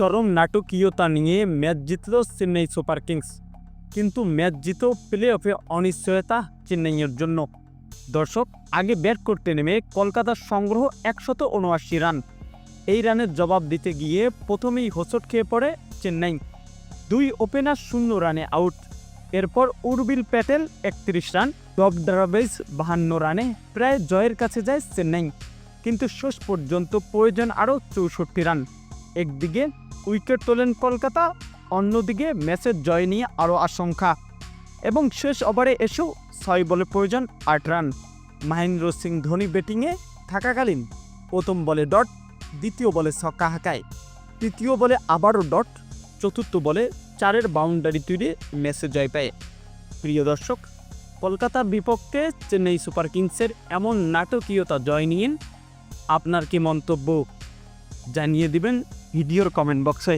চরম নাটকীয়তা নিয়ে ম্যাচ জিতল চেন্নাই সুপার কিংস। কিন্তু ম্যাচ জিতেও প্লে অফে অনিশ্চয়তা চেন্নাইয়ের জন্য। দর্শক, আগে ব্যাট করতে নেমে কলকাতার সংগ্রহ একশত উনআশি রান। এই রানের জবাব দিতে গিয়ে প্রথমেই হোঁচট খেয়ে পড়ে চেন্নাই। দুই ওপেনার শূন্য রানে আউট। এরপর উর্বিল প্যাটেল একত্রিশ রান, টপ ড্রাবেজ বাহান্ন রানে প্রায় জয়ের কাছে যায় চেন্নাই। কিন্তু শেষ পর্যন্ত প্রয়োজন আরও চৌষট্টি রান। একদিকে উইকেট তোলেন কলকাতা, অন্যদিকে ম্যাচের জয় নিয়ে আরও আশঙ্কা। এবং শেষ ওভারে এসেও ছয় বলে প্রয়োজন আট রান। মহেন্দ্র সিং ধোনি ব্যাটিংয়ে থাকাকালীন প্রথম বলে ডট, দ্বিতীয় বলে ছক্কা হাঁকায় তৃতীয় বলে আবারও ডট, চতুর্থ বলে চারের বাউন্ডারি তৈরি ম্যাচে জয় পায়। প্রিয় দর্শক, কলকাতার বিপক্ষে চেন্নাই সুপার কিংসের এমন নাটকীয়তা জয় নিয়ে আপনার কি মন্তব্য? জানিয়ে দিবেন ভিডিওর কমেন্ট বক্সে